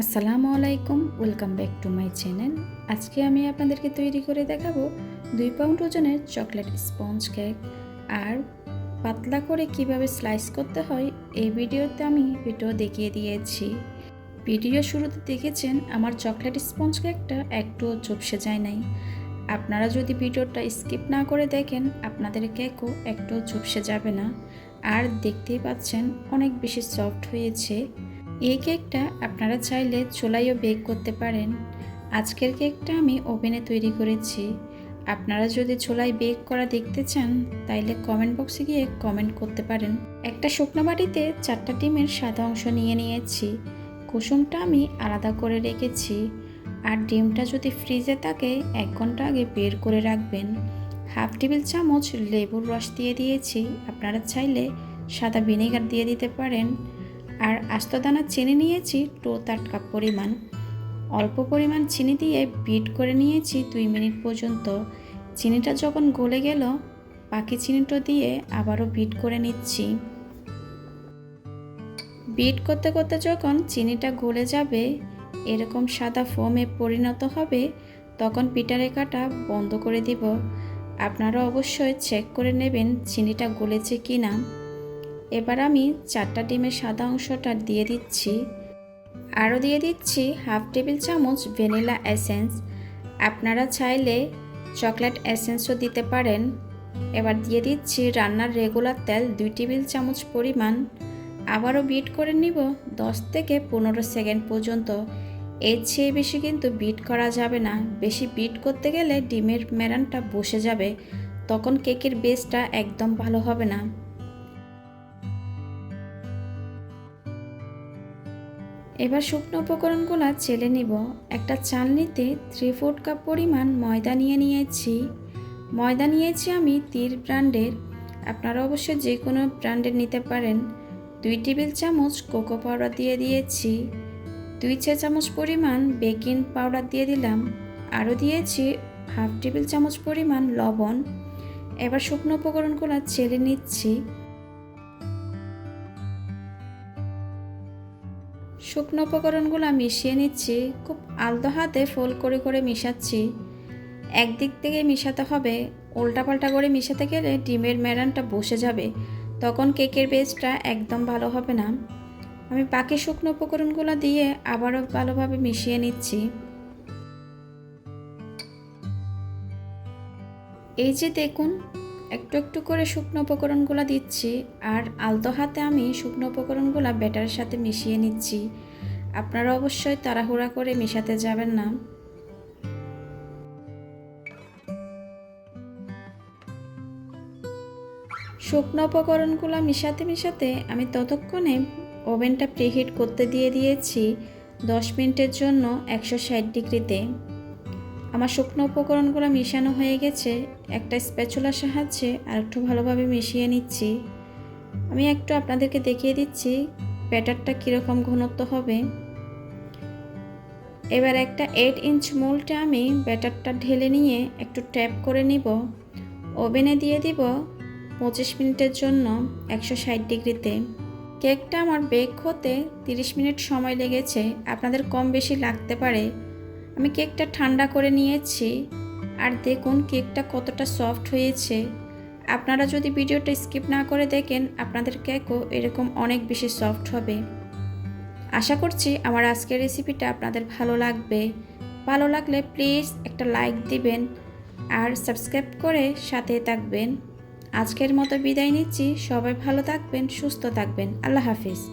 আসসালামু আলাইকুম, welcome back to my channel. আজকে আমি আপনাদেরকে তৈরি করে দেখাবো দুই পাউন্ড ওজনের চকলেট স্পঞ্জ কেক। আর পাতলা করে কীভাবে স্লাইস করতে হয়, এই ভিডিওতে আমি ভিডিও দেখিয়ে দিয়েছি। ভিডিও শুরুতে দেখেছেন, আমার চকলেট স্পঞ্জ কেকটা একটুও চুপসে যায় নাই। আপনারা যদি ভিডিওটা স্কিপ না করে দেখেন, আপনাদের কেকও একটুও চুপসে যাবে না। আর দেখতেই পাচ্ছেন, অনেক বেশি সফট হয়েছে। এই কেকটা আপনারা চাইলে চুলাইও বেক করতে পারেন। আজকের কেকটা আমি ওভেনে তৈরি করেছি। আপনারা যদি চুলায় বেক করা দেখতে চান, তাইলে কমেন্ট বক্সে গিয়ে কমেন্ট করতে পারেন। একটা শুকনো বাটিতে চারটা ডিমের সাদা অংশ নিয়ে নিয়েছি। কুসুমটা আমি আলাদা করে রেখেছি। আর ডিমটা যদি ফ্রিজে থাকে, এক ঘণ্টা আগে বের করে রাখবেন। হাফ টেবিল চামচ লেবুর রস দিয়ে দিয়েছি। আপনারা চাইলে সাদা ভিনেগার দিয়ে দিতে পারেন। আর আস্ত দানা চিনি নিয়েছি টো তার কাপ পরিমাণ। অল্প পরিমাণ চিনি দিয়ে বিট করে নিয়েছি দুই মিনিট পর্যন্ত। চিনিটা যখন গলে গেল, বাকি চিনিটা দিয়ে আবারও বিট করে নিচ্ছি। বিট করতে করতে যখন চিনিটা গলে যাবে, এরকম সাদা ফোমে পরিণত হবে, তখন পিটারে কাটা বন্ধ করে দিব। আপনারা অবশ্যই চেক করে নেবেন চিনিটা গলেছে কি না এবার আমি চারটা ডিমের সাদা অংশটা দিয়ে দিচ্ছি। আরও দিয়ে দিচ্ছি হাফ টেবিল চামচ ভ্যানিলা এসেন্স। আপনারা চাইলে চকলেট এসেন্সও দিতে পারেন। এবার দিয়ে দিচ্ছি রান্নার রেগুলার তেল দুই টেবিল চামচ পরিমাণ। আবারও বিট করে নিব দশ থেকে পনেরো সেকেন্ড পর্যন্ত। এর চেয়ে বেশি কিন্তু বিট করা যাবে না। বেশি বিট করতে গেলে ডিমের মেরানটা বসে যাবে। তখন কেকের বেসটা একদম ভালো হবে না। এবার শুকনো উপকরণগুলো চেলে নিব। একটা চালনিতে থ্রি ফোর্থ কাপ পরিমাণ ময়দা নিয়ে নিয়েছি। ময়দা নিয়েছি আমি তীর ব্র্যান্ডের। আপনারা অবশ্যই যে কোনো ব্র্যান্ডের নিতে পারেন। দুই টেবিল চামচ কোকো পাউডার দিয়ে দিয়েছি। দুই চা চামচ পরিমাণ বেকিং পাউডার দিয়ে দিলাম। আরও দিয়েছি হাফ টেবিল চামচ পরিমাণ লবণ। এবার শুকনো উপকরণগুলো চেলে নিচ্ছি। শুকনো উপকরণগুলো মিশিয়ে নিচ্ছি। খুব আলতো হাতে ফোল করে করে মিশাচ্ছি। একদিক থেকে মিশাতে হবে। উল্টাপাল্টা করে মিশাতে গেলে ডিমের মেরানটা বসে যাবে। তখন কেকের বেসটা একদম ভালো হবে না। আমি বাকি শুকনো উপকরণগুলো দিয়ে আবারও ভালোভাবে মিশিয়ে নিচ্ছি। এই যে দেখুন একটু একটু করে শুকনো উপকরণগুলো দিচ্ছি আর আলতো হাতে আমি শুকনো উপকরণগুলো ব্যাটারের সাথে মিশিয়ে নিচ্ছি। আপনারা অবশ্যই তাড়াহুড়া করে মেশাতে যাবেন না। শুকনো উপকরণগুলো মিশাতে মিশাতে আমি ততক্ষণে ওভেনটা প্রিহিট করতে দিয়ে দিয়েছি দশ মিনিটের জন্য একশো ষাট ডিগ্রিতে। আমার শুকনো উপকরণগুলো মিশানো হয়ে গেছে, একটা স্প্যাচুলার সাহায্যে আর একটু ভালোভাবে মিশিয়ে নিচ্ছি। আমি একটু আপনাদেরকে দেখিয়ে দিচ্ছি ব্যাটারটা কীরকম ঘনত্ব হবে। এবার একটা এইট ইঞ্চ মোলটা আমি ব্যাটারটা ঢেলে নিয়ে একটু ট্যাপ করে নিব। ওভেনে দিয়ে দিব পঁচিশ মিনিটের জন্য একশো ষাট ডিগ্রিতে। কেকটা আমার বেক হতে তিরিশ মিনিট সময় লেগেছে, আপনাদের কম বেশি লাগতে পারে। আমি কেকটা ঠান্ডা করে নিয়েছি। আর দেখুন, কেকটা কতটা সফট হয়েছে। আপনারা যদি ভিডিওটা স্কিপ না করে দেখেন, আপনাদের কেকও এরকম অনেক বেশি সফট হবে। আশা করছি আমার আজকের রেসিপিটা আপনাদের ভালো লাগবে। ভালো লাগলে প্লিজ একটা লাইক দিবেন আর সাবস্ক্রাইব করে সাথে থাকবেন। আজকের মতো বিদায় নিচ্ছি। সবাই ভালো থাকবেন, সুস্থ থাকবেন। আল্লাহ হাফিজ।